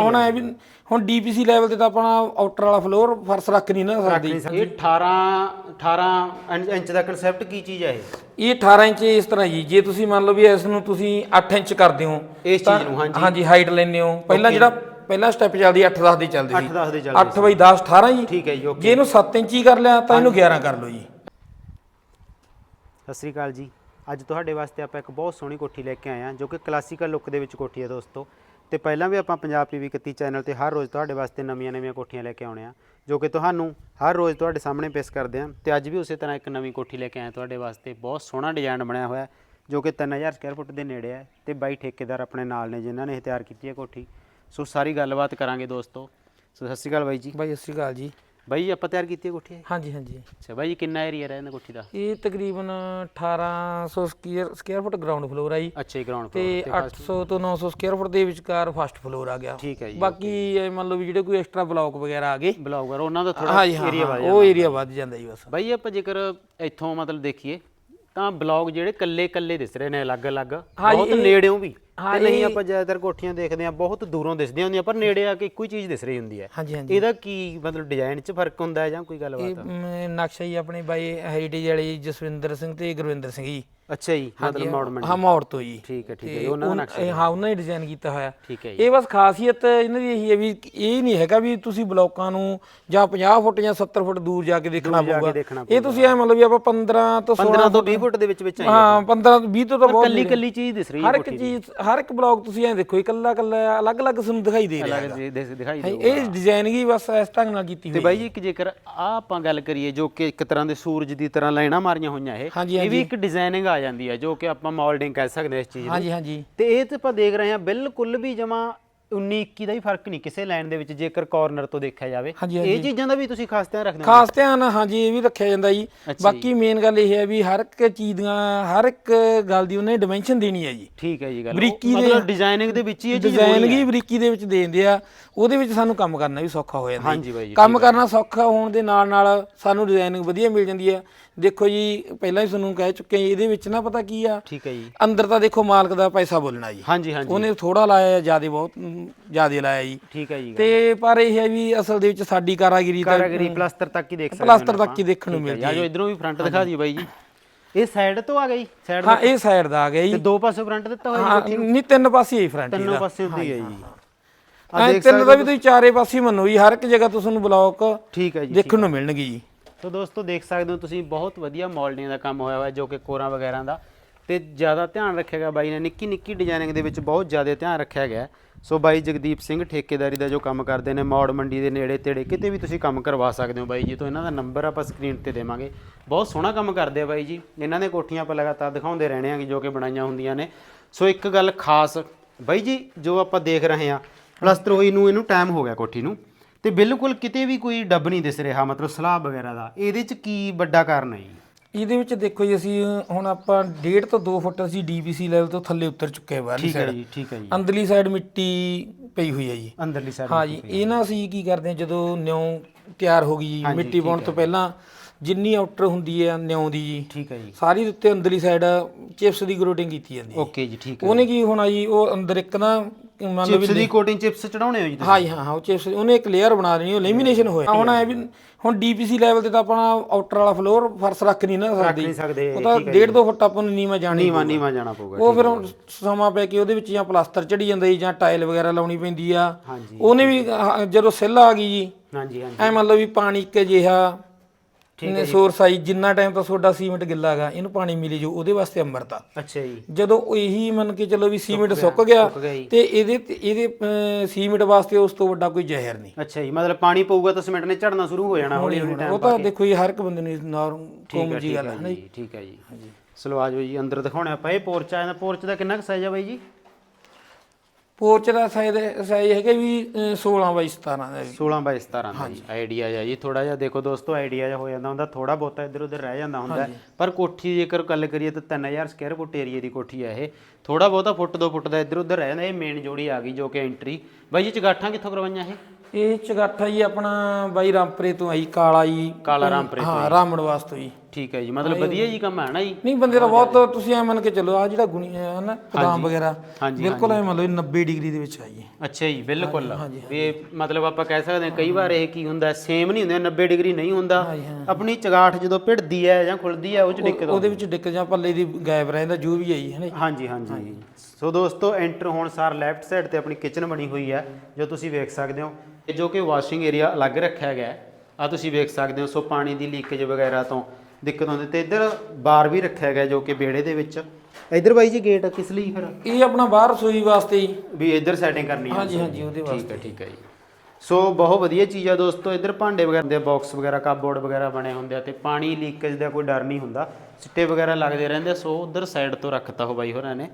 ਹੁਣ ਐ ਵੀ ਹੁਣ ਡੀਪੀਸੀ ਲੈਵਲ ਤੇ ਤਾਂ ਆਪਣਾ ਆਊਟਰ ਵਾਲਾ ਫਲੋਰ ਫਰਸ਼ ਰੱਖ ਨਹੀਂ ਨਾ ਸਕਦੇ। ਇਹ 18 18 ਇੰਚ- ਦਾ ਕਨਸੈਪਟ ਕੀ ਚੀਜ਼ ਹੈ ਇਹ? ਇਹ 18 ਇੰਚ ਇਸ ਤਰ੍ਹਾਂ ਜੀ। ਜੇ ਤੁਸੀਂ ਮੰਨ ਲਓ ਵੀ ਇਸ ਨੂੰ ਤੁਸੀਂ 8 ਇੰਚ ਕਰਦੇ ਹੋ ਇਸ ਚੀਜ਼ ਨੂੰ, ਹਾਂਜੀ। ਹਾਂਜੀ ਹਾਈਟ ਲੈਂਦੇ ਹੋ। ਪਹਿਲਾਂ ਜਿਹੜਾ ਪਹਿਲਾ ਸਟੈਪ ਚੱਲਦੀ 8 10 ਦੀ ਚੱਲਦੀ 8 10 ਦੇ ਚੱਲ 8 ਬਾਈ 10 18 ਜੀ। ਠੀਕ ਹੈ ਜੀ ਓਕੇ ਜੇ ਇਹਨੂੰ 7 ਇੰਚ ਹੀ ਕਰ ਲਿਆ ਤਾਂ ਇਹਨੂੰ 11 ਕਰ ਲਓ ਜੀ। ਸਤਿ ਸ੍ਰੀ ਅਕਾਲ ਜੀ। ਅੱਜ ਤੁਹਾਡੇ ਵਾਸਤੇ ਆਪਾਂ ਇੱਕ ਬਹੁਤ ਸੋਹਣੀ ਕੋਠੀ ਲੈ ਕੇ ਆਏ ਹਾਂ ਜੋ ਕਿ ਕਲਾਸੀਕਲ ਲੁੱਕ ਦੇ ਵਿੱਚ ਕੋਠੀ ਹੈ ਦੋਸਤੋ। ਤੇ ਪਹਿਲਾਂ ਵੀ ਆਪਾਂ ਪੰਜਾਬ ਪੀਵੀ 31 ਚੈਨਲ ਤੇ ਹਰ ਰੋਜ਼ ਤੁਹਾਡੇ ਵਾਸਤੇ ਨਵੀਆਂ-ਨਵੀਆਂ ਕੋਠੀਆਂ ਲੈ ਕੇ ਆਉਣੇ ਆ, ਜੋ ਕਿ ਤੁਹਾਨੂੰ ਹਰ ਰੋਜ਼ ਤੁਹਾਡੇ ਸਾਹਮਣੇ ਪੇਸ਼ ਕਰਦੇ ਹਾਂ ਤੇ ਅੱਜ ਵੀ ਉਸੇ ਤਰ੍ਹਾਂ ਇੱਕ ਨਵੀਂ ਕੋਠੀ ਲੈ ਕੇ ਆਏ ਤੁਹਾਡੇ ਵਾਸਤੇ, ਬਹੁਤ ਸੋਹਣਾ ਡਿਜ਼ਾਈਨ ਬਣਿਆ ਹੋਇਆ, ਜੋ ਕਿ 3000 ਸਕੁਅਰ ਫੁੱਟ ਦੇ ਨੇੜੇ ਹੈ ਤੇ ਬਾਈ ਠੇਕੇਦਾਰ ਆਪਣੇ ਨਾਲ ਨੇ ਜਿਨ੍ਹਾਂ ਨੇ ਇਹ ਤਿਆਰ ਕੀਤੀ ਹੈ ਕੋਠੀ। ਸੋ ਸਾਰੀ ਗੱਲਬਾਤ ਕਰਾਂਗੇ ਦੋਸਤੋ। ਸੋ ਸਤਿ ਸ੍ਰੀ ਅਕਾਲ ਬਾਈ ਜੀ। ਬਾਈ, ਸਤਿ ਸ਼੍ਰੀ ਅਕਾਲ ਜੀ। ਬਾਈ ਆਪਾਂ ਤਿਆਰ ਕੀਤੀ ਹੈ ਕੋਠੀ ਇਹ? ਹਾਂਜੀ ਹਾਂਜੀ। ਅੱਛਾ ਬਾਈ ਕਿੰਨਾ ਏਰੀਆ ਰਹਿੰਦਾ ਕੋਠੀ ਦਾ? ਇਹ ਤਕਰੀਬਨ 1800 square square foot ground floor ਆ ਜੀ। ਅੱਛਾ ਜੀ ਗਰਾਊਂਡ ਤੇ 800 ਤੋਂ 900 ਸਕੁਅਰ ਫੁੱਟ ਦੇ ਵਿਚਕਾਰ ਫਸਟ ਫਲੋਰ ਆ ਗਿਆ। ਠੀਕ ਹੈ ਜੀ ਬਾਕੀ ਇਹ ਮੰਨ ਲਓ ਵੀ ਜਿਹੜੇ ਕੋਈ ਐਕਸਟਰਾ ਬਲੌਕ ਵਗੈਰਾ ਆ ਗਏ ਬਲੌਗਰ ਉਹਨਾਂ ਦਾ ਥੋੜਾ ਹਾਂਜੀ ਹਾਂ ਏਰੀਆ ਹਾਂ, ਵਧ ਉਹ ਏਰੀਆ ਵੱਧ ਜਾਂਦਾ ਜੀ ਬਸ। ਬਾਈ ਆਪਾਂ ਜੇਕਰ ਇੱਥੋਂ ਮਤਲਬ ਦੇਖੀਏ ਤਾਂ ਬਲੌਗ ਜਿਹੜੇ ਕੱਲੇ ਕੱਲੇ ਦਿਸ ਰਹੇ ਨੇ ਅਲੱਗ-ਅਲੱਗ ਬਹੁਤ ਨੇੜਿਓਂ ਵੀ। ਤੇ ਨਹੀਂ ਆਪਾਂ ਜ਼ਿਆਦਾਤਰ ਕੋਠੀਆਂ ਦੇਖਦੇ ਆ ਬਹੁਤ ਦੂਰੋਂ ਦਿਸਦੀਆਂ ਹੁੰਦੀਆਂ ਪਰ ਨੇੜੇ ਆ ਕੇ ਇੱਕੋ ਹੀ ਚੀਜ਼ ਦਿਸ ਰਹੀ ਹੁੰਦੀ ਹੈ। ਹਾਂਜੀ ਹਾਂਜੀ। ਇਹਦਾ ਕੀ ਮਤਲਬ ਡਿਜ਼ਾਈਨ 'ਚ ਫ਼ਰਕ ਹੁੰਦਾ ਹੈ ਜਾਂ ਕੋਈ ਗੱਲਬਾਤ ਇਹ ਨਕਸ਼ਾ ਜੀ ਆਪਣੇ ਬਾਈ ਹੈਰੀਟੇਜ ਵਾਲੇ ਜਸਵਿੰਦਰ ਸਿੰਘ ਤੇ ਗੁਰਵਿੰਦਰ ਸਿੰਘ ਜੀ। ਅੱਛਾ ਜੀ ਮਤਲਬ ਮੋੜ ਮੰਡੀ। ਹਾਂ ਮੌੜ ਤੋਂ ਜੀ। ਠੀਕ ਹੈ ਠੀਕ ਹੈ ਤੇ ਉਹਨਾਂ ਦਾ ਨਕਸ਼ਾ ਹਾਂ ਉਹਨਾਂ ਨੇ ਡਿਜ਼ਾਈਨ ਕੀਤਾ ਹੋਇਆ। ਠੀਕ ਹੈ ਜੀ। ਇਹ ਬਸ ਖਾਸੀਅਤ ਇਹਨਾਂ ਦੀ ਇਹੀ ਹੈ ਵੀ ਇਹ ਨਹੀਂ ਹੈਗਾ ਵੀ ਤੁਸੀਂ ਬਲੋਕਾਂ ਨੂੰ ਜਾਂ 50 ਫੁੱਟ ਜਾਂ 70 ਫੁੱਟ ਦੂਰ ਜਾ ਕੇ ਦੇਖਣਾ ਪਊਗਾ। ਇਹ ਤੁਸੀਂ ਐ ਮਤਲਬ ਵੀ ਆਪਾਂ 15 ਤੋਂ 16 15 ਤੋਂ 20 ਫੁੱਟ ਦੇ ਵਿੱਚ ਵਿੱਚ ਹਾਂ 15 ਤੋਂ 20 ਤੋਂ ਤਾਂ ਬਹੁਤ ਕੱਲੀ ਕੱਲੀ ਚੀਜ਼ ਦਿਸ ਰਹੀ ਹਰ ਹੈ ਇੱਕ ਚੀਜ਼ ਹਰ ਇੱਕ ਬਲੌਗ ਤੁਸੀਂ ਐ ਦੇਖੋ ਇਕੱਲਾ ਇਕੱਲਾ ਅਲੱਗ-ਅਲੱਗ ਤੁਹਾਨੂੰ ਦਿਖਾਈ ਦੇ ਰਿਹਾ ਦਿਸ- ਦਿਖਾਈ ਹਾਂ, ਦੇ ਇਹ ਡਿਜ਼ਾਈਨਿੰਗ ਹੀ ਬਸ ਇਸ ਢੰਗ ਨਾਲ ਕੀਤੀ ਤੇ ਹੋਈ ਬਾਈ ਜੀ ਇੱਕ ਜੇਕਰ ਆ ਆਪਾਂ ਗੱਲ ਕਰੀਏ ਜੋ ਕਿ ਇੱਕ ਤਰ੍ਹਾਂ ਦੇ ਸੂਰਜ ਦੀ ਤਰ੍ਹਾਂ ਲਾਈਨਾਂ ਮਾਰੀਆਂ ਹੋਈਆਂ ਇਹ ਇਹ ਵੀ ਇੱਕ ਡਿਜ਼ਾਈਨਿੰਗ ਆ ਜਾਂਦੀ ਹੈ ਜੋ ਕਿ ਆਪਾਂ ਮੋਲਡਿੰਗ ਕਹਿ ਸਕਦੇ ਹਾਂ ਇਸ ਚੀਜ਼ ਨੂੰ। ਹਾਂਜੀ ਹਾਂਜੀ। ਤੇ ਇਹ ਤੇ ਆਪਾਂ ਦੇਖ ਰਹੇ ਹਾਂ ਬਿਲਕੁਲ ਵੀ ਜਮਾ 19 21 ਦਾ ਹੀ ਫ਼ਰਕ ਨਹੀਂ ਕਿਸੇ ਲਾਈਨ ਦੇ ਵਿੱਚ ਜੇਕਰ ਕਾਰਨਰ ਤੋਂ ਦੇਖਿਆ ਜਾਵੇ। ਹਾਂਜੀ, ਇਹ ਚੀਜ਼ਾਂ ਦਾ ਵੀ ਤੁਸੀਂ ਖਾਸ ਧਿਆਨ ਰੱਖਦੇ ਹੋ। ਖਾਸ ਧਿਆਨ ਹਾਂਜੀ ਇਹ ਵੀ ਰੱਖਿਆ ਜਾਂਦਾ ਜੀ। ਬਾਕੀ ਮੇਨ ਗੱਲ ਇਹ ਹੈ ਵੀ ਹਰ ਇੱਕ ਚੀਜ਼ ਦੀਆਂ ਹਰ ਇੱਕ ਗੱਲ ਦੀ ਉਹਨੇ ਡਾਈਮੈਂਸ਼ਨ ਦੇਣੀ ਹੈ ਜੀ। ਠੀਕ ਹੈ ਜੀ ਗੱਲ। ਬਰੀਕੀ ਦੇ- ਮਤਲਬ ਡਿਜ਼ਾਈਨਿੰਗ ਦੇ ਵਿੱਚ ਹੀ ਇਹ ਚੀਜ਼ ਡਿਜ਼ਾਈਨ ਹੀ। ਬਰੀਕੀ ਦੇ ਵਿੱਚ ਦੇ ਦਿੰਦੇ ਆ। ਉਹਦੇ ਵਿੱਚ ਸਾਨੂੰ ਕੰਮ ਕਰਨਾ ਵੀ ਸੌਖਾ ਹੋ ਜਾਂਦਾ ਹਾਂਜੀ ਬਾਈ ਜੀ ਕੰਮ ਕਰਨਾ ਸੌਖਾ ਹੋਣ ਦੇ ਨਾਲ ਨਾਲ ਸਾਨੂੰ ਡਿਜ਼ਾਈਨਿੰਗ ਵਧੀਆ ਮਿਲ ਜਾਂਦੀ ਹੈ। ਦੇਖੋ ਜੀ ਪਹਿਲਾਂ ਹੀ ਤੁਹਾਨੂੰ ਕਹਿ ਚੁੱਕੇ ਹਾਂ ਜੀ, ਇਹਦੇ ਵਿੱਚ ਨਾ ਪਤਾ ਕੀ ਆ? ਠੀਕ ਹੈ ਜੀ। ਅੰਦਰ ਤਾਂ ਦੇਖੋ ਮਾਲਕ ਦਾ ਪੈਸਾ ਬੋਲਣਾ ਜੀ। ਹਾਂਜੀ ਹਾਂਜੀ। ਉਹਨੇ ਥੋੜਾ ਲਾਇਆ ਜ਼ਿਆਦਾ ਬਹੁਤ। ਜ਼ਿਆਦਾ ਲਾਇਆ ਜੀ। ਠੀਕ ਹੈ ਜੀ। ਤੇ ਪਰ ਇਹ ਹੈ ਵੀ ਅਸਲ ਦੇ ਵਿੱਚ ਸਾਡੀ ਕਾਰਾਗਰੀ ਤਾਂ ਕਾਰਾਗਰੀ ਪਲਸਤਰ ਤੱਕ ਹੀ ਦੇਖ ਸਕਦੇ ਪਲਾਸਟਰ ਤੱਕ ਹੀ ਦੇਖਣ ਨੂੰ ਮਿਲਦੀ ਆ ਜੋ। ਇਧਰੋਂ ਵੀ ਫਰੰਟ ਦਿਖਾ ਦਿਓ ਬਾਈ ਜੀ। ਇਹ ਸਾਈਡ ਤੋਂ ਆ ਗਈ? ਸਾਈਡ ਹਾਂ ਇਹ ਸਾਈਡ ਦਾ ਆ ਗਿਆ ਤੇ ਜੀ ਦੋ ਪਾਸੇ ਫਰੰਟ ਦਿੱਤਾ ਹੋਇਆ ਹਾਂ ਨਹੀਂ ਤਿੰਨ ਪਾਸੇ ਹੀ ਫਰੰਟ ਤਿੰਨੋਂ ਪਾਸੇ ਹੁੰਦੀ ਹੈ ਜੀ। ਹਾਂ ਤਿੰਨ ਦਾ ਵੀ ਤੁਸੀਂ। ਚਾਰੇ ਪਾਸੇ ਹੀ ਮੰਨੋ ਜੀ। ਹਰ ਇੱਕ ਜਗ੍ਹਾ ਤੋਂ ਤੁਹਾਨੂੰ ਬਲੌਕ ਠੀਕ ਹੈ ਜੀ ਦੇਖਣ ਨੂੰ ਮਿਲਣਗੇ ਜੀ। ਤੋ ਦੋਸਤੋ ਦੇਖ ਸਕਦੇ ਹੋ ਤੁਸੀਂ ਬਹੁਤ ਵਧੀਆ ਮਾਡਲਿੰਗ ਦਾ ਕੰਮ ਹੋਇਆ ਹੋਇਆ ਜੋ ਕਿ ਕੋਰਾਂ ਵਗੈਰਾ ਦਾ। ਤੇ ਜ਼ਿਆਦਾ ਧਿਆਨ ਰੱਖਿਆ ਗਿਆ ਬਾਈ ਨੇ, ਨਿੱਕੀ ਨਿੱਕੀ ਡਿਜ਼ਾਈਨਿੰਗ ਦੇ ਵਿੱਚ ਬਹੁਤ ਜ਼ਿਆਦਾ ਧਿਆਨ ਰੱਖਿਆ ਗਿਆ। ਸੋ ਬਾਈ ਜਗਦੀਪ ਸਿੰਘ ਠੇਕੇਦਾਰੀ ਦਾ ਜੋ ਕੰਮ ਕਰਦੇ ਨੇ, ਮੌੜ ਮੰਡੀ ਦੇ ਨੇੜੇ ਤੇੜੇ ਕਿਤੇ ਵੀ ਤੁਸੀਂ ਕੰਮ ਕਰਵਾ ਸਕਦੇ ਹੋ ਬਾਈ ਜੀ, ਤੋਂ ਇਹਨਾਂ ਦਾ ਨੰਬਰ ਆਪਾਂ ਸਕਰੀਨ ਤੇ ਦੇਵਾਂਗੇ। ਬਹੁਤ ਸੋਹਣਾ ਕੰਮ ਕਰਦੇ ਆ ਬਾਈ ਜੀ, ਇਹਨਾਂ ਦੇ ਕੋਠੀਆਂ ਆਪਾਂ ਲਗਾਤਾਰ ਦਿਖਾਉਂਦੇ ਰਹਿਣੇ ਆ ਜੋ ਕਿ ਬਣਾਈਆਂ ਹੁੰਦੀਆਂ ਨੇ। ਸੋ ਇੱਕ ਗੱਲ ਖਾਸ, ਬਾਈ ਜੀ, ਜੋ ਆਪਾਂ ਦੇਖ ਰਹੇ ਆ ਪਲਸਤਰ ਹੋਈ ਨੂੰ ਇਹਨੂੰ ਟਾਈਮ ਹੋ ਗਿਆ ਕੋਠੀ ਨੂੰ, ਤੇ ਬਿਲਕੁਲ ਕਿਤੇ ਵੀ ਕੋਈ ਡੱਬ ਨਹੀਂ ਦਿਸ ਰਿਹਾ, ਮਤਲਬ ਸਲਾਬ ਵਗੈਰਾ ਦਾ, ਇਹਦੇ ਚ ਕੀ ਵੱਡਾ ਕਾਰਨ ਹੈ ਜੀ? ਇਹਦੇ ਵਿੱਚ ਦੇਖੋ ਜੀ ਅਸੀਂ ਹੁਣ ਆਪਾਂ 1.5 ਤੋਂ 2 ਫੁੱਟ ਅਸੀਂ ਡੀਪੀਸੀ ਲੈਵਲ ਤੋਂ ਥੱਲੇ ਉਤਰ ਚੁੱਕੇ ਹਾਂ ਬਾਹਰਲੀ ਠੀਕ ਹੈ ਸਾਈਡ ਜੀ ਠੀਕ ਹੈ ਜੀ। ਅੰਦਰਲੀ ਸਾਈਡ ਮਿੱਟੀ ਪਈ ਹੋਈ ਹੈ ਜੀ। ਅੰਦਰਲੀ ਸਾਈਡ ਹਾਂ ਜੀ ਇਹ ਨਾ ਅਸੀਂ ਕੀ ਕਰਦੇ ਹਾਂ ਜਦੋਂ ਨਿਉ ਤਿਆਰ ਹੋ ਗਈ ਜੀ ਮਿੱਟੀ ਪਾਉਣ ਤੋਂ ਪਹਿਲਾਂ ਜਿੰਨੀ ਆਊਟਰ ਹੁੰਦੀ ਹੈ ਨਿਉ ਦੀ ਜੀ ਠੀਕ ਹੈ ਜੀ। ਸਾਰੀ ਦੇ ਉੱਤੇ ਅੰਦਰਲੀ ਸਾਈਡ ਚਿਪਸ ਦੀ ਗਰੋਟਿੰਗ ਕੀਤੀ ਜਾਂਦੀ ਹੈ। ਓਕੇ ਜੀ ਠੀਕ ਹੈ ਉਹਨੇ ਕੀ ਹੋਣਾ ਜੀ ਉਹ ਅੰਦਰ ਇੱਕ ਨਾ ਮੰਨ ਲਓ ਵੀ ਚਿਪਸ ਦੀ ਕੋਟਿੰਗ ਚਿਪਸ ਚੜਾਉਣੇ ਹੋ ਜੀ ਤੁਸੀਂ। ਹਾਂ ਜੀ ਹਾਂ ਹਾਂ ਉਹ ਚਿਪਸ ਉਹਨੇ ਇੱਕ ਲੇਅਰ ਬਣਾ ਦੇਣੀ ਉਹ ਲੈਮੀਨੇਸ਼ਨ ਹੋਇਆ ਹੁਣ ਐ ਵੀ ਹੁਣ ਡੀਪੀਸੀ ਲੈਵਲ ਤੇ ਤਾਂ ਆਪਣਾ ਆਊਟਰ ਵਾਲਾ ਫਲੋਰ ਫਰਸ਼ ਰੱਖ ਨਹੀਂ ਨਾ ਸਕਦੇ। ਨਹੀਂ ਸਕਦੇ ਉਹ ਤਾਂ 1.5 2 ਫੁੱਟ ਆਪਾਂ ਨੂੰ ਨੀਵਾ ਜਾਣੀ ਨੀਵਾ ਨੀਵਾ ਜਾਣਾ ਪਊਗਾ ਉਹ ਫਿਰ ਹੁਣ ਸਮਾਂ ਪੈ ਕੇ ਉਹਦੇ ਵਿੱਚ ਜਾਂ ਪਲਾਸਟਰ ਚੜੀ ਜਾਂਦਾ ਜੀ ਜਾਂ ਟਾਇਲ ਵਗੈਰਾ ਲਾਉਣੀ ਪੈਂਦੀ ਆ। ਹਾਂਜੀ। ਉਹਨੇ ਵੀ ਆਹ, ਜਦੋਂ ਸਿੱਲ ਆ ਗਈ ਜੀ ਹਾਂਜੀ ਹਾਂਜੀ। ਐ ਮੰਨ ਲਓ ਵੀ ਪਾਣੀ ਇੱਕ ਜਿਹਾ ਨੇ ਸੋਰਸ ਆਈ ਜਿੰਨਾ ਟਾਈਮ ਤਾਂ ਤੁਹਾਡਾ ਸੀਮੈਂਟ ਗਿੱਲਾ ਹੈਗਾ ਇਹਨੂੰ ਪਾਣੀ ਮਿਲੀ ਜੋ ਉਹਦੇ ਵਾਸਤੇ ਅੰਮ੍ਰਿਤ ਆ। ਅੱਛਾ ਜੀ। ਜਦੋਂ ਇਹੀ ਮੰਨ ਕੇ ਚੱਲੋ ਵੀ ਸੀਮੈਂਟ ਸੁੱਕ ਗਿਆ। ਤੇ ਇਹਦੇ ਇਹਦੇ ਸੀਮੈਂਟ ਵਾਸਤੇ ਉਸ ਤੋਂ ਵੱਡਾ ਕੋਈ ਜ਼ਹਿਰ ਨਹੀਂ। ਅੱਛਾ ਜੀ ਮਤਲਬ ਪਾਣੀ ਪਊਗਾ ਤਾਂ ਸੀਮੈਂਟ ਨੇ ਝੜਨਾ ਸ਼ੁਰੂ ਹੋ ਜਾਣਾ ਹੌਲੀ ਹੌਲੀ ਉਹ ਤਾਂ ਦੇਖੋ ਜੀ ਹਰ ਇੱਕ ਬੰਦੇ ਨੂੰ ਨਾਰਮ ਕੋਮ ਜੀ ਗੱਲ ਹੈ ਨਾ ਜੀ ਠੀਕ ਹੈ ਜੀ ਚਲੋ ਆਜੋ ਜੀ ਅੰਦਰ ਦਿਖਾਉਣੇ ਆਪਾਂ ਇਹ ਪੋਰਚ ਆ ਜਾਂਦਾ ਪੋਰਚ ਦਾ ਕਿੰਨਾ ਕੁ ਸਾਈਜ਼ ਆ ਬਾਈ ਜੀ? ਪੋਰਚ ਦਾ ਸਾਈਜ਼ ਸਾਈਜ਼ ਹੈਗਾ ਵੀ ਅਹ, 16 ਬਾਈ 17 ਦਾ ਜੀ। 16 ਬਾਈ 17 ਦਾ ਜੀ ਆਈਡੀਆ ਜਿਹਾ ਜੀ। ਥੋੜਾ ਜਿਹਾ ਦੇਖੋ ਦੋਸਤੋ ਆਈਡੀਆ ਜਿਹਾ ਹੋ ਜਾਂਦਾ ਹੁੰਦਾ ਥੋੜਾ ਬਹੁਤਾ ਇੱਧਰ ਉੱਧਰ ਰਹਿ ਜਾਂਦਾ ਹੁੰਦਾ। ਪਰ ਕੋਠੀ ਦੀ ਜੇਕਰ ਗੱਲ ਕਰੀਏ ਤਾਂ 3000 ਸਕੁਅਰ ਫੁੱਟ ਏਰੀਆ ਦੀ ਕੋਠੀ ਹੈ ਇਹ। ਥੋੜਾ ਬਹੁਤਾ ਫੁੱਟ ਦੋ ਫੁੱਟ ਦਾ ਇੱਧਰ ਉੱਧਰ ਰਹਿ ਜਾਂਦਾ ਇਹ ਮੇਨ ਜੋੜੀ ਆ ਗਈ ਜੋ ਕਿ ਐਂਟਰੀ ਬਾਈ ਜੀ ਚਗਾਠਾਂ ਕਿੱਥੋਂ ਕਰਵਾਈਆਂ ਇਹ? ਇਹ ਚਗਾਠਾ ਜੀ ਆਪਣਾ ਬਾਈ ਰਾਮਪੁਰੇ ਤੋਂ ਆਈ ਕਾਲਾ ਜੀ। ਕਾਲਾ ਰਾਮਪੁਰੇ ਹਾਂ ਰਾਮੜ ਵਾਸਤੇ ਜੀ। ਠੀਕ ਹੈ ਜੀ ਮਤਲਬ ਵਧੀਆ ਜੀ ਕੰਮ ਹੈ ਨਾ ਜੀ? ਨਹੀਂ ਬੰਦੇ ਦਾ ਬਹੁਤ ਤੁਸੀਂ ਐ ਮੰਨ ਕੇ ਚੱਲੋ ਆ ਜਿਹੜਾ ਗੁਣੀ ਹੈ ਨਾ ਬਦਾਮ ਵਗੈਰਾ ਬਿਲਕੁਲ ਐ ਮੰਨ ਲਓ 90 ਡਿਗਰੀ ਦੇ ਵਿੱਚ ਆਈ ਹੈ। ਅੱਛਾ ਜੀ ਬਿਲਕੁਲ। ਵੀ ਮਤਲਬ ਆਪਾਂ ਕਹਿ ਸਕਦੇ ਹਾਂ ਕਈ ਵਾਰ ਇਹ ਕੀ ਹੁੰਦਾ ਸੇਮ ਨਹੀਂ ਹੁੰਦੇ 90 ਡਿਗਰੀ ਨਹੀਂ ਹੁੰਦਾ। ਆਪਣੀ ਚਗਾਠ ਜਦੋਂ ਭਿੜਦੀ ਹੈ ਜਾਂ ਖੁੱਲਦੀ ਹੈ ਉਹ ਚ ਦਿੱਕਤ ਉਹਦੇ ਵਿੱਚ ਡਿੱਕ ਜਾਂ ਪੱਲੇ ਦੀ ਗਾਇਬ ਰਹਿੰਦਾ ਜੋ ਵੀ ਆਈ ਹੈ ਨਾ ਹਾਂਜੀ ਹਾਂਜੀ। ਸੋ ਦੋਸਤੋ ਐਂਟਰ ਹੋਣ ਸਾਰ ਲੈਫਟ ਸਾਈਡ ਤੇ ਆਪਣੀ ਕਿਚਨ ਬਣੀ ਹੋਈ ਹੈ ਜੋ ਤੁਸੀਂ ਵੇਖ ਸਕਦੇ ਹੋ। ਜੋ ਕਿ ਵਾਸ਼ਿੰਗ ਏਰੀਆ ਅਲੱਗ ਰੱਖਿਆ ਗਿਆ ਆ ਤੁਸੀਂ ਵੇਖ ਸਕਦੇ ਹੋ ਸੋ ਪਾਣੀ ਦੀ ਲੀਕੇਜ ਵਗੈਰਾ ਤੋਂ ਦਿੱਕਤ ਹੁੰਦੀ ਤੇ ਇੱਧਰ ਬਾਰ ਵੀ ਰੱਖਿਆ ਗਿਆ ਜੋ ਕਿ ਵਿਹੜੇ ਦੇ ਵਿੱਚ। ਇੱਧਰ ਬਾਈ ਜੀ ਗੇਟ ਕਿਸ ਲਈ ਫਿਰ? ਇਹ ਆਪਣਾ ਬਾਹਰ ਰਸੋਈ ਵਾਸਤੇ ਹੀ ਵੀ ਇੱਧਰ ਸੈਟਿੰਗ ਕਰਨੀ ਹੈ ਹਾਂਜੀ ਹਾਂਜੀ ਉਹਦੇ ਵਾਸਤੇ। ਠੀਕ ਹੈ ਜੀ। ਸੋ ਬਹੁਤ ਵਧੀਆ ਚੀਜ਼ ਆ ਦੋਸਤੋ ਇੱਧਰ ਭਾਂਡੇ ਵਗੈਰਾ ਦੇ ਬਾਕਸ ਵਗੈਰਾ ਕਾਬੋਰਡ ਵਗੈਰਾ ਬਣੇ ਹੁੰਦੇ ਆ ਤੇ ਪਾਣੀ ਲੀਕੇਜ ਦਾ ਕੋਈ ਡਰ ਨਹੀਂ ਹੁੰਦਾ। ਸਿੱਟੇ ਵਗੈਰਾ ਲੱਗਦੇ ਰਹਿੰਦੇ ਸੋ ਉਧਰ ਸਾਈਡ ਤੋਂ ਰੱਖਤਾ ਹੋ ਬਾਈ ਹੋਰਾਂ ਨੇ।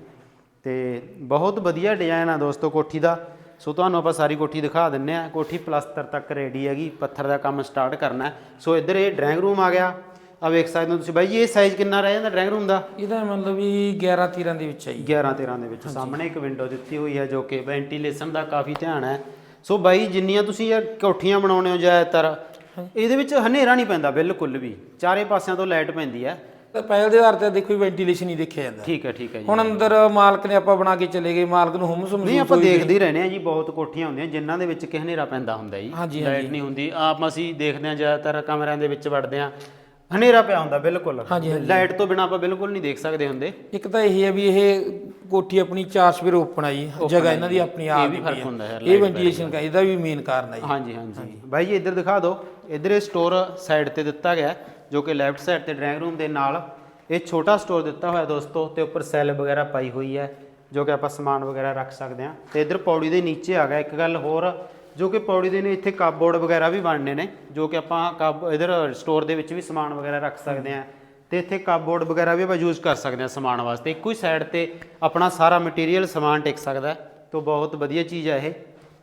ਤੇ ਬਹੁਤ ਵਧੀਆ ਡਿਜ਼ਾਈਨ ਆ ਦੋਸਤੋ ਕੋਠੀ ਦਾ। ਸੋ ਤੁਹਾਨੂੰ ਆਪਾਂ ਸਾਰੀ ਕੋਠੀ ਦਿਖਾ ਦਿੰਨੇ ਆ। ਕੋਠੀ ਪਲਸਤਰ ਤੱਕ ਰੈਡੀ ਹੈਗੀ ਪੱਥਰ ਦਾ ਕੰਮ ਸਟਾਰਟ ਕਰਨਾ। ਸੋ ਇੱਧਰ ਇਹ ਡਰਾਇੰਗ ਰੂਮ ਆ ਗਿਆ। ਆ ਵੇਖ ਸਕਦੇ ਹੋ ਤੁਸੀਂ ਬਾਈ ਇਹ ਸਾਈਜ਼ ਕਿੰਨਾ ਰਹਿ ਜਾਂਦਾ ਡਰਾਇੰਗ ਰੂਮ ਦਾ? ਇਹਦਾ ਮਤਲਬ ਵੀ 11 13 ਦੇ ਵਿੱਚ ਆਈ 11 13 ਦੇ ਵਿੱਚ। ਸਾਹਮਣੇ ਇੱਕ ਵਿੰਡੋ ਦਿੱਤੀ ਹੋਈ ਹੈ ਜੋ ਕਿ ਵੈਂਟੀਲੇਸ਼ਨ ਦਾ ਕਾਫੀ ਧਿਆਨ ਹੈ। ਸੋ ਬਾਈ ਜਿੰਨੀਆਂ ਤੁਸੀਂ ਇਹ ਕੋਠੀਆਂ ਬਣਾਉਣੇ ਹੋ ਜ਼ਿਆਦਾਤਰ ਇਹਦੇ ਵਿੱਚ ਹਨੇਰਾ ਨਹੀਂ ਪੈਂਦਾ ਬਿਲਕੁਲ ਵੀ। ਚਾਰੇ ਪਾਸਿਆਂ ਤੋਂ ਲਾਈਟ ਪੈਂਦੀ ਹੈ। ਤਾਂ ਪਹਿਲ ਦੇ ਆਧਾਰ ਤੇ ਦੇਖੋ ਵੈਂਟੀਲੇਸ਼ਨ ਹੀ ਦੇਖਿਆ ਜਾਂਦਾ। ਠੀਕ ਹੈ ਠੀਕ ਹੈ ਜੀ। ਹੁਣ ਅੰਦਰ ਮਾਲਕ ਨੇ ਆਪਾਂ ਬਣਾ ਕੇ ਚਲੇ ਗਏ ਮਾਲਕ ਨੂੰ ਹੁਮਸ ਨਹੀਂ ਆਪਾਂ ਦੇਖਦੇ ਹੀ ਰਹਿੰਦੇ ਆ ਜੀ ਬਹੁਤ ਕੋਠੀਆਂ ਹੁੰਦੀਆਂ ਜਿਨ੍ਹਾਂ ਦੇ ਵਿੱਚ ਕਿ ਹਨੇਰਾ ਪੈਂਦਾ ਹੁੰਦਾ ਜੀ। ਲਾਈਟ ਨਹੀਂ ਹੁੰਦੀ। ਆਪ ਅਸੀਂ ਦੇਖਦੇ ਆ ਜ਼ਿਆਦਾਤਰ ਕਮਰਿਆਂ ਦੇ ਵਿੱਚ ਵੜਦੇ ਆ ਹਨੇਰਾ ਪਿਆ ਹੁੰਦਾ ਬਿਲਕੁਲ। ਹਾਂਜੀ, ਲਾਈਟ ਤੋਂ ਬਿਨਾ ਆਪਾਂ ਬਿਲਕੁਲ ਨਹੀਂ ਦੇਖ ਸਕਦੇ ਹੁੰਦੇ। ਇੱਕ ਤਾਂ ਇਹ ਹੈ ਵੀ ਇਹ ਕੋਠੀ ਆਪਣੀ ਚਾਰ ਸਵੇਰ ਓਪਨ ਆਈ ਜਗ੍ਹਾ ਇਹਨਾਂ ਦੀ ਆਪਣੀ ਆਪ ਵੀ ਦੀ ਫ਼ਰਕ। ਹੁੰਦਾ ਹੈ, ਇਹ ਵੈਂਟੀਲੇਸ਼ਨ ਦਾ। ਇਹਦਾ ਵੀ ਮੇਨ ਕਾਰਨ ਹੈ ਜੀ। ਹਾਂਜੀ ਹਾਂਜੀ। ਬਾਈ ਜੀ ਇੱਧਰ ਦਿਖਾ ਦਿਓ। ਇੱਧਰ ਇਹ ਸਟੋਰ ਸਾਈਡ ਤੇ ਦਿੱਤਾ ਗਿਆ ਹੈ, ਜੋ ਕਿ ਲੈਫਟ ਸਾਈਡ ਤੇ ਡਰਾਇੰਗ ਰੂਮ ਦੇ ਨਾਲ ਇਹ ਛੋਟਾ ਸਟੋਰ ਦਿੱਤਾ ਹੋਇਆ ਦੋਸਤੋ ਤੇ ਉੱਪਰ ਸੈੱਲ ਵਗੈਰਾ ਪਾਈ ਹੋਈ ਹੈ ਜੋ ਕਿ ਆਪਾਂ ਸਮਾਨ ਵਗੈਰਾ ਰੱਖ ਸਕਦੇ ਹਾਂ। ਤੇ ਇੱਧਰ ਪੌੜੀ ਦੇ ਨੀਚੇ ਆ ਗਿਆ। ਇੱਕ ਗੱਲ ਹੋਰ ਜੋ ਕਿ ਪੌੜੀ ਦੇ ਨੇ, ਇੱਥੇ ਕਾਬੋਰਡ ਵਗੈਰਾ ਵੀ ਬਣਨੇ ਨੇ, ਜੋ ਕਿ ਆਪਾਂ ਕਾਬ ਇਧਰ ਸਟੋਰ ਦੇ ਵਿੱਚ ਵੀ ਸਮਾਨ ਵਗੈਰਾ ਰੱਖ ਸਕਦੇ ਹਾਂ। ਤੇ ਇੱਥੇ ਕਾਬੋਰਡ ਵਗੈਰਾ ਵੀ ਆਪਾਂ ਯੂਜ਼ ਕਰ ਸਕਦੇ ਹਾਂ ਸਮਾਨ ਵਾਸਤੇ। ਇੱਕੋ ਹੀ ਸਾਈਡ ਤੇ ਆਪਣਾ ਸਾਰਾ ਮਟੀਰੀਅਲ ਸਮਾਨ ਟਿਕ ਸਕਦਾ ਹੈ। ਤੋਂ ਬਹੁਤ ਵਧੀਆ ਚੀਜ਼ ਹੈ ਇਹ।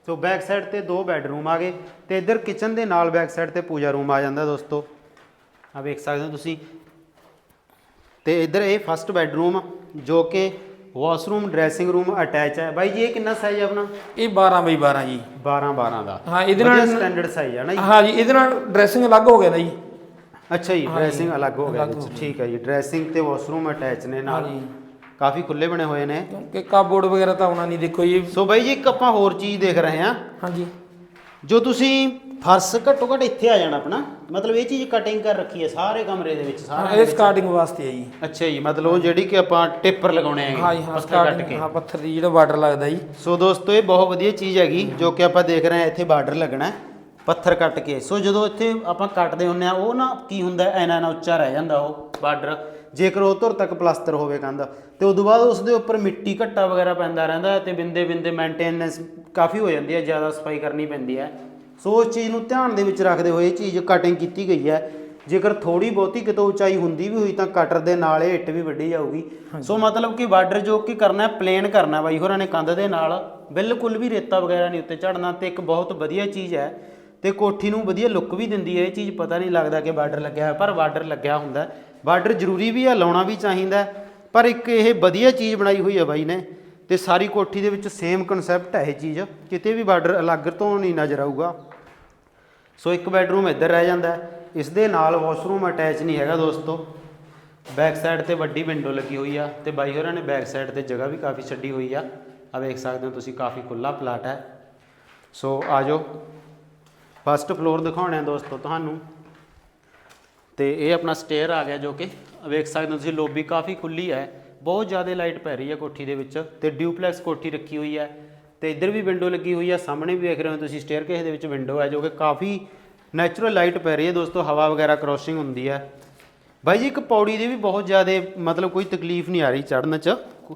ਸੋ ਬੈਕ ਸਾਈਡ ਤੇ ਦੋ ਬੈੱਡਰੂਮ ਆ ਗਏ ਤੇ ਇੱਧਰ ਕਿਚਨ ਦੇ ਨਾਲ ਬੈਕ ਸਾਈਡ ਤੇ ਪੂਜਾ ਰੂਮ ਆ ਜਾਂਦਾ ਦੋਸਤੋ। ਆ ਵੇਖ ਸਕਦੇ ਹੋ ਤੁਸੀਂ। ਤੇ ਇੱਧਰ ਇਹ ਫਸਟ ਬੈੱਡਰੂਮ ਜੋ ਕਿ ਵਾਸ਼ਰੂਮ ਡਰੈਸਿੰਗ ਰੂਮ ਅਟੈਚ ਹੈ। ਬਾਈ ਜੀ ਇਹ ਕਿੰਨਾ ਸਾਈਜ਼ ਹੈ ਆਪਣਾ? ਇਹ 12 ਬਈ 12 ਜੀ। 12 12 ਦਾ। ਹਾਂ ਇਹਦੇ ਨਾਲ ਸਟੈਂਡਰਡ ਸਾਈਜ਼ ਹੈ ਨਾ ਜੀ। ਹਾਂ ਜੀ ਇਹਦੇ ਨਾਲ ਡਰੈਸਿੰਗ ਅਲੱਗ ਹੋ ਗਿਆ ਨਾ ਜੀ ਅੱਛਾ ਜੀ ਡਰੈਸਿੰਗ ਅਲੱਗ ਹੋ ਗਿਆ ਠੀਕ ਹੈ ਜੀ ਡਰੈਸਿੰਗ ਤੇ ਵਾਸ਼ਰੂਮ ਅਟੈਚ ਨੇ ਨਾਲ। ਕਾਫੀ ਖੁੱਲੇ ਬਣੇ ਹੋਏ ਨੇ। ਕਿਉਂਕਿ ਕਾਬੋਰਡ ਵਗੈਰਾ ਤਾਂ ਆਉਣਾ ਨਹੀਂ ਦੇਖੋ ਜੀ। ਸੋ ਬਾਈ ਜੀ ਇੱਕ ਆਪਾਂ ਹੋਰ ਚੀਜ਼ ਦੇਖ ਰਹੇ ਹਾਂ। ਹਾਂਜੀ ਜੋ ਤੁਸੀਂ ਫਰਸ਼ ਘੱਟੋ ਘੱਟ ਇੱਥੇ ਆ ਜਾਣਾ ਆਪਣਾ। ਮਤਲਬ ਇਹ ਚੀਜ਼ ਕਟਿੰਗ ਕਰ ਰੱਖੀ ਹੈ ਸਾਰੇ ਕਮਰੇ ਦੇ ਵਿੱਚ ਹਾਂ ਸਾਰੇ ਇਹ ਸਕਾਰਟਿੰਗ ਵਾਸਤੇ ਹੈ ਜੀ। ਅੱਛਾ ਜੀ ਮਤਲਬ ਉਹ ਜਿਹੜੀ ਕਿ ਆਪਾਂ ਟਿੱਪਰ ਲਗਾਉਣੇ ਹੈਗੇ ਹਾਂ ਜੀ ਹਾਂ ਪੱਥਰ ਕੱਟ ਸਕਾਰਟਿੰਗ ਕੇ। ਹਾਂ ਪੱਥਰ ਦੀ ਜਿਹੜਾ ਬਾਰਡਰ ਲੱਗਦਾ ਜੀ। ਸੋ ਦੋਸਤੋ ਇਹ ਬਹੁਤ ਵਧੀਆ ਚੀਜ਼ ਹੈਗੀ ਜੋ ਕਿ ਆਪਾਂ ਦੇਖ ਰਹੇ ਹਾਂ ਇੱਥੇ ਬਾਰਡਰ ਲੱਗਣਾ ਹੈ, ਪੱਥਰ ਕੱਟ ਕੇ। ਸੋ ਜਦੋਂ ਇੱਥੇ ਆਪਾਂ ਕੱਟਦੇ ਹੁੰਨੇ ਆ ਉਹ ਨਾ ਕੀ ਹੁੰਦਾ ਐਨਾ ਨਾ ਉੱਚਾ ਰਹਿ ਜਾਂਦਾ ਉਹ ਬਾਰਡਰ। ਜੇਕਰ ਉਹ ਧੁਰ ਤੱਕ ਪਲਾਸਟਰ ਹੋਵੇ ਕੰਧ ਤੇ ਉਦੋਂ ਬਾਅਦ ਉਸ ਦੇ ਉੱਪਰ ਮਿੱਟੀ ਘੱਟਾ ਵਗੈਰਾ ਪੈਂਦਾ ਰਹਿੰਦਾ ਹੈ ਤੇ ਬਿੰਦੇ ਬਿੰਦੇ ਮੇਨਟੇਨੈਂਸ ਕਾਫੀ ਹੋ ਜਾਂਦੀ ਹੈ ਜ਼ਿਆਦਾ ਸਫ਼ਾਈ ਕਰਨੀ ਪੈਂਦੀ ਹੈ। ਸੋ ਉਸ ਚੀਜ਼ ਨੂੰ ਧਿਆਨ ਦੇ ਵਿੱਚ ਰੱਖਦੇ ਹੋਏ ਇਹ ਚੀਜ਼ ਕਟਿੰਗ ਕੀਤੀ ਗਈ ਹੈ। ਜੇਕਰ ਥੋੜੀ ਬਹੁਤੀ ਕਿਤੋਂ ਉਚਾਈ ਹੁੰਦੀ ਵੀ ਹੋਈ ਤਾਂ ਕਟਰ ਦੇ ਨਾਲ ਇਹ ਇੱਟ ਵੀ ਵੱਢੀ ਜਾਊਗੀ। ਸੋ ਮਤਲਬ ਕਿ ਬਾਰਡਰ ਜੋ ਕਿ ਕਰਨਾ ਪਲੇਨ ਕਰਨਾ ਬਾਈ ਹੋਰਾਂ ਨੇ ਕੰਧ ਦੇ ਨਾਲ ਬਿਲਕੁਲ ਵੀ ਰੇਤਾ ਵਗੈਰਾ ਨਹੀਂ ਉੱਤੇ ਚੜਨਾ ਤੇ ਇੱਕ ਬਹੁਤ ਵਧੀਆ ਚੀਜ਼ ਹੈ ਤੇ ਕੋਠੀ ਨੂੰ ਵਧੀਆ ਲੁੱਕ ਵੀ ਦਿੰਦੀ ਹੈ। ਇਹ ਚੀਜ਼ ਪਤਾ ਨਹੀਂ ਲੱਗਦਾ ਕਿ ਬਾਰਡਰ ਲੱਗਿਆ ਹੈ ਪਰ ਬਾਰਡਰ ਲੱਗਿਆ ਹੁੰਦਾ ਹੈ। ਬਾਰਡਰ ਜ਼ਰੂਰੀ ਵੀ ਹੈ ਲਾਉਣਾ ਵੀ ਚਾਹੀਦਾ ਹੈ, ਪਰ ਇੱਕ ਇਹ ਵਧੀਆ ਚੀਜ਼ ਬਣਾਈ ਹੋਈ ਹੈ ਬਾਈ ਨੇ ਤੇ ਸਾਰੀ ਕੋਠੀ ਦੇ ਵਿੱਚ ਸੇਮ ਕਨਸੈਪਟ ਹੈ ਇਹ ਚੀਜ਼। ਕਿਤੇ ਵੀ ਬਾਰਡਰ ਅਲੱਗ ਤੋਂ ਨਹੀਂ ਨਜ਼ਰ ਆਊਗਾ। ਸੋ ਇੱਕ ਬੈਡਰੂਮ ਇੱਧਰ ਰਹਿ ਜਾਂਦਾ ਇਸ ਦੇ ਨਾਲ ਵਾਸ਼ਰੂਮ ਅਟੈਚ ਨਹੀਂ ਹੈਗਾ ਦੋਸਤੋ। ਬੈਕ ਸਾਈਡ ਤੇ ਵੱਡੀ ਵਿੰਡੋ ਲੱਗੀ ਹੋਈ ਆ ਤੇ ਬਾਈ ਹੋਰਾਂ ਨੇ ਬੈਕ ਸਾਈਡ ਤੇ ਜਗ੍ਹਾ ਵੀ ਕਾਫੀ ਛੱਡੀ ਹੋਈ ਆ। ਆ ਵੇਖ ਸਕਦੇ ਹੋ ਤੁਸੀਂ, ਕਾਫੀ ਖੁੱਲਾ ਪਲਾਟ ਹੈ। ਸੋ ਆ ਜਾਓ। ਫਸਟ ਫਲੋਰ ਦਿਖਾਉਣਾ ਦੋਸਤੋ ਤੁਹਾਨੂੰ। ਤੇ ਇਹ ਆਪਣਾ ਸਟੇਅਰ ਆ ਗਿਆ ਜੋ ਕਿ। ਵੇਖ ਸਕਦੇ ਹੋ ਤੁਸੀਂ ਲੋਬੀ ਕਾਫੀ ਖੁੱਲੀ ਹੈ। ਬਹੁਤ ਜ਼ਿਆਦਾ ਲਾਈਟ ਪੈ ਰਹੀ ਹੈ ਕੋਠੀ ਦੇ ਵਿੱਚ ਤੇ ਡਿਊਪਲੈਕਸ ਕੋਠੀ ਰੱਖੀ ਹੋਈ ਹੈ। ਤੇ ਇੱਧਰ ਵੀ ਵਿੰਡੋ ਲੱਗੀ ਹੋਈ ਹੈ ਸਾਹਮਣੇ ਵੀ ਵੇਖ ਰਹੇ ਹੋ ਤੁਸੀਂ ਸਟੇਅਰ ਕੇਸ ਦੇ ਵਿੱਚ ਵਿੰਡੋ ਹੈ ਜੋ ਕਿ ਕਾਫੀ ਨੈਚੁਰਲ ਲਾਈਟ ਪੈ ਰਹੀ ਹੈ ਦੋਸਤੋ, ਹਵਾ ਵਗੈਰਾ ਕ੍ਰੋਸਿੰਗ ਹੁੰਦੀ ਹੈ ਬਾਈ ਜੀ ਇੱਕ ਪੌੜੀ ਦੀ ਵੀ ਬਹੁਤ ਜ਼ਿਆਦਾ ਮਤਲਬ ਕੋਈ ਤਕਲੀਫ ਨਹੀਂ ਆ ਰਹੀ ਚੜਨ 'ਚ।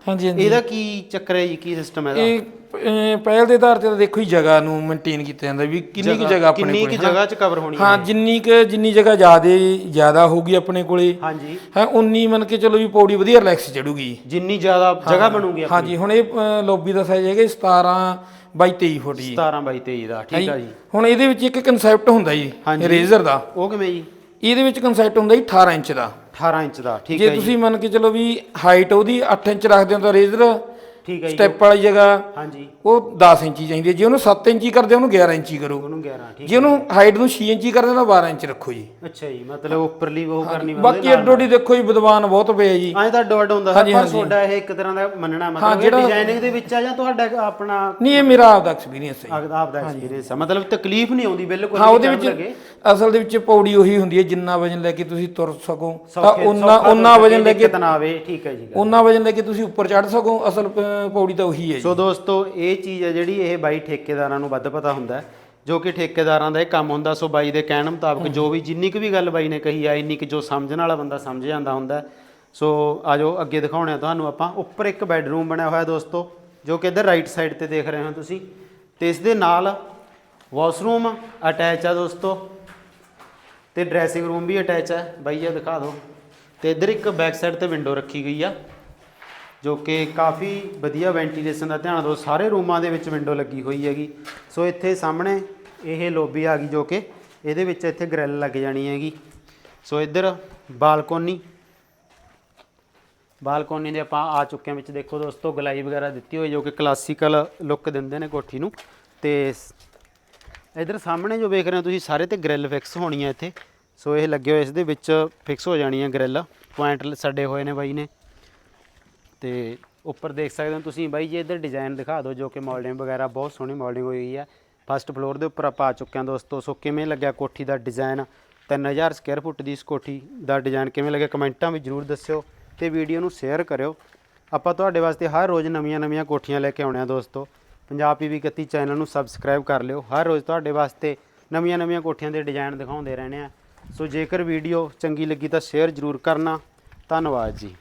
ਹਾਂਜੀ ਹਾਂਜੀ। ਇਹਦਾ ਕੀ ਚੱਕਰ ਹੈ ਜੀ? ਕੀ ਸਿਸਟਮ ਹੈ ਇਹਦਾ? ਇਹ ਅਹ, ਪਹਿਲ ਦੇ ਆਧਾਰ ਤੇ ਤਾਂ ਦੇਖੋ ਹੀ ਜਗ੍ਹਾ ਨੂੰ ਮੇਨਟੇਨ ਕੀਤਾ ਜਾਂਦਾ ਵੀ ਕਿੰਨੀ ਕੁ ਜਗ੍ਹਾ ਆਪਣੇ ਕਿੰਨੀ ਕੋਲ ਕੁ ਜਗ੍ਹਾ 'ਚ ਕਵਰ ਹੋਣੀ ਹੈ ਹਾਂ ਜਿੰਨੀ ਕੁ ਜਿੰਨੀ ਜਗ੍ਹਾ ਜ਼ਿਆਦੇ ਜ਼ਿਆਦਾ ਹੋਊਗੀ ਆਪਣੇ ਕੋਲੇ ਹਾਂਜੀ। ਹਾਂ ਉਨੀ ਮੰਨ ਕੇ ਚਲੋ ਵੀ ਪੌੜੀ ਵਧੀਆ ਰਿਲੈਕਸ ਚੜੂਗੀ ਜਿੰਨੀ ਜ਼ਿਆਦਾ ਜਗ੍ਹਾ ਬਣੂਗੀ ਆਪਣੀ। ਹਾਂਜੀ ਹੁਣ ਇਹ ਲੌਬੀ ਦਾ ਸਾਈਜ਼ ਹੈਗਾ 17 ਬਾਈ 23 ਫੁੱਟ ਜੀ। 17 ਬਾਈ 23 ਦਾ ਠੀਕ ਆ ਜੀ। ਹੁਣ ਇਹਦੇ ਵਿੱਚ ਇੱਕ ਕਨਸੈਪਟ ਹੁੰਦਾ ਜੀ ਹਾਂਜੀ। ਰੇਜ਼ਰ ਦਾ। ਉਹ ਕਿਵੇਂ ਜੀ? ਇਹਦੇ ਵਿੱਚ ਕਨਸੈਪਟ ਹੁੰਦਾ ਜੀ 18 ਇੰਚ ਦਾ। 18 ਇੰਚ ਦਾ ਠੀਕ ਜੇ ਹੈ ਜੀ। ਤੁਸੀਂ ਮੰਨ ਕੇ ਚਲੋ ਵੀ ਹਾਈਟ ਉਹਦੀ 8 ਇੰਚ ਰੱਖਦੇ ਹੋ ਤਾਂ ਰੇਜ਼ਰ ਠੀਕ ਹੈ ਜੀ। ਸਟੈਪ ਵਾਲੀ ਜਗ੍ਹਾ ਹਾਂਜੀ। ਉਹ 10 ਇੰਚੀ ਚਾਹੀਦੀ ਹੈ। ਜੇ ਉਹਨੂੰ 7 ਇੰਚੀ ਕਰਦੇ ਉਹਨੂੰ 11 ਇੰਚੀ ਕਰੋ। ਉਹਨੂੰ 11 ਠੀਕ ਜੇ ਉਹਨੂੰ ਹਾਈਟ ਨੂੰ 6 ਇੰਚੀ ਕਰਦੇ ਤਾਂ 12 ਇੰਚ ਰੱਖੋ ਜੀ। ਅੱਛਾ ਜੀ ਮਤਲਬ ਉੱਪਰਲੀ ਉਹ ਕਰਨੀ ਬਾਕੀ ਅੱਡੀ ਦੇਖੋ ਜੀ ਵਿਦਵਾਨ ਬਹੁਤ ਪਏ ਜੀ। ਐਂ ਤਾਂ ਅੱਡੋ ਅੱਡ ਹੁੰਦਾ ਪਰ ਤੁਹਾਡਾ ਇਹ ਇੱਕ ਤਰ੍ਹਾਂ ਦਾ ਮੰਨਣਾ ਮਤਲਬ ਇਹ ਡਿਜ਼ਾਈਨਿੰਗ ਦੇ ਵਿੱਚ ਆ ਜਾਂ ਤੁਹਾਡਾ ਆਪਣਾ ਨਹੀਂ ਇਹ ਮੇਰਾ ਆਪਦਾ ਐਕਸਪੀਰੀਅੰਸ ਹੈ ਆਪ ਦਾ ਐਕਸਪੀਰੀਅੰਸ ਆ। ਮਤਲਬ ਤਕਲੀਫ ਨਹੀਂ ਆਉਂਦੀ ਬਿਲਕੁਲ ਹਾਂ ਉਹਦੇ ਵਿੱਚ। ਅਸਲ ਦੇ ਵਿੱਚ ਪੌੜੀ ਉਹੀ ਹੁੰਦੀ ਹੈ ਜਿੰਨਾ ਵਜਨ ਲੈ ਕੇ ਤੁਸੀਂ ਤੁਰ ਸਕੋ ਤਾਂ ਉਹਨਾਂ ਉਹਨਾਂ ਵਜਨ ਲੈ ਕੇ ਆਵੇ। ਠੀਕ ਹੈ ਜੀ। ਉਹਨਾਂ ਵਜਨ ਲੈ ਕੇ ਤੁਸੀਂ ਉੱਪਰ ਚੜ੍ਹ ਸਕੋ ਅਸਲ ਪੌੜੀ ਤਾਂ ਉਹੀ ਹੈ ਜੀ। ਸੋ ਦੋਸਤੋ ਇਹ ਇਹ ਚੀਜ਼ ਹੈ ਜਿਹੜੀ ਇਹ ਬਾਈ ਠੇਕੇਦਾਰਾਂ ਨੂੰ ਵੱਧ ਪਤਾ ਹੁੰਦਾ ਹੈ, ਜੋ ਕਿ ਠੇਕੇਦਾਰਾਂ ਦਾ ਇਹ ਕੰਮ ਹੁੰਦਾ ਸੋ ਬਾਈ ਦੇ ਕਹਿਣ ਮੁਤਾਬਕ ਜੋ ਵੀ ਜਿੰਨੀ ਕੁ ਵੀ ਗੱਲ ਬਾਈ ਨੇ ਕਹੀ ਆ ਇੰਨੀ ਕੁ ਜੋ ਸਮਝਣ ਵਾਲਾ ਬੰਦਾ ਸਮਝ ਜਾਂਦਾ ਹੁੰਦਾ ਹੈ। ਸੋ ਆਜੋ ਅੱਗੇ ਦਿਖਾਉਣੇ ਆ ਤੁਹਾਨੂੰ ਆਪਾਂ ਉੱਪਰ ਇੱਕ ਬੈੱਡਰੂਮ ਬਣਿਆ ਹੋਇਆ ਦੋਸਤੋ ਜੋ ਕਿ ਇੱਧਰ ਰਾਈਟ ਸਾਈਡ ਤੇ ਦੇਖ ਰਹੇ ਹੋ ਤੁਸੀਂ। ਤੇ ਇਸ ਦੇ ਨਾਲ ਵਾਸ਼ਰੂਮ ਅਟੈਚ ਆ ਦੋਸਤੋ ਤੇ ਡਰੈਸਿੰਗ ਰੂਮ ਵੀ ਅਟੈਚ ਹੈ ਬਾਈ ਇਹ ਦਿਖਾ ਦਿਓ। ਤੇ ਇੱਧਰ ਇੱਕ ਬੈਕ ਸਾਈਡ ਤੇ ਵਿੰਡੋ ਰੱਖੀ ਗਈ ਆ। ਜੋ ਕਿ ਕਾਫੀ ਵਧੀਆ ਵੈਂਟੀਲੇਸ਼ਨ ਦਾ ਧਿਆਨ ਦਿਓ। ਸਾਰੇ ਰੂਮਾਂ ਦੇ ਵਿੱਚ ਵਿੰਡੋ ਲੱਗੀ ਹੋਈ ਹੈਗੀ। ਸੋ ਇੱਥੇ ਸਾਹਮਣੇ ਇਹ ਲੋਬੀ ਆ ਗਈ ਜੋ ਕਿ ਇਹਦੇ ਵਿੱਚ ਇੱਥੇ ਗ੍ਰਿਲ ਲੱਗ ਜਾਣੀ ਹੈਗੀ। ਸੋ ਇੱਧਰ ਬਾਲਕੋਨੀ। ਬਾਲਕੋਨੀ ਦੇ ਆਪਾਂ ਆ ਚੁੱਕੇ ਹਾਂ ਵਿੱਚ। ਦੇਖੋ ਦੋਸਤੋ, ਗਲਾਈ ਵਗੈਰਾ ਦਿੱਤੀ ਹੋਈ ਜੋ ਕਿ ਕਲਾਸੀਕਲ ਲੁੱਕ ਦਿੰਦੇ ਨੇ ਕੋਠੀ ਨੂੰ। ਤੇ ਸ- ਇੱਧਰ ਸਾਹਮਣੇ ਜੋ ਵੇਖ ਰਹੇ ਹੋ ਤੁਸੀਂ, ਸਾਰੇ ਤੇ ਗ੍ਰਿਲ ਫਿਕਸ ਹੋਣੀ ਹੈ ਇੱਥੇ। ਸੋ ਇਹ ਲੱਗੇ ਹੋਏ, ਇਸ ਦੇ ਵਿੱਚ ਫਿਕਸ ਹੋ ਜਾਣੀ ਹੈ ਗ੍ਰਿਲ ਪੁਆਇੰਟ ਛੱਡੇ ਹੋਏ ਨੇ ਬਾਈ ਨੇ। ਤੇ ਉੱਪਰ ਦੇਖ ਸਕਦੇ ਹੋ ਤੁਸੀਂ ਬਾਈ, ਜੀ ਇੱਧਰ ਡਿਜ਼ਾਈਨ ਦਿਖਾ ਦਿਓ ਜੋ ਕਿ ਮੋਲਡਿੰਗ ਵਗੈਰਾ ਬਹੁਤ ਸੋਹਣੀ ਮੋਲਡਿੰਗ ਹੋਈ ਹੋਈ ਹੈ ਫਸਟ ਫਲੋਰ ਦੇ ਉੱਪਰ ਆਪਾਂ ਆ ਚੁੱਕੇ ਹਾਂ ਦੋਸਤੋ। ਸੋ ਕਿਵੇਂ ਲੱਗਿਆ ਕੋਠੀ ਦਾ ਡਿਜ਼ਾਈਨ 3000 ਸਕੁਅਰ ਫੁੱਟ ਦੀ ਇਸ ਕੋਠੀ ਦਾ ਡਿਜ਼ਾਈਨ ਕਿਵੇਂ ਲੱਗਿਆ? ਕਮੈਂਟਾਂ ਵਿੱਚ ਜਰੂਰ ਦੱਸਿਓ ਤੇ ਵੀਡੀਓ ਨੂੰ ਸ਼ੇਅਰ ਕਰਿਓ। ਆਪਾਂ ਤੁਹਾਡੇ ਵਾਸਤੇ ਹਰ ਰੋਜ਼ ਨਵੀਆਂ-ਨਵੀਆਂ ਕੋਠੀਆਂ ਲੈ ਕੇ ਆਉਣੇ ਆ ਦੋਸਤੋ। ਪੰਜਾਬ ਪੀਵੀ 31 ਚੈਨਲ ਨੂੰ ਸਬਸਕ੍ਰਾਈਬ ਕਰ ਲਿਓ। ਹਰ ਰੋਜ਼ ਤੁਹਾਡੇ ਵਾਸਤੇ ਨਵੀਆਂ-ਨਵੀਆਂ ਕੋਠੀਆਂ ਦੇ ਡਿਜ਼ਾਈਨ ਦਿਖਾਉਂਦੇ ਰਹਿਣੇ ਆ। ਸੋ ਜੇਕਰ ਵੀਡੀਓ ਚੰਗੀ ਲੱਗੀ ਤਾਂ ਸ਼ੇਅਰ ਜਰੂਰ ਕਰਨਾ। ਧੰਨਵਾਦ ਜੀ।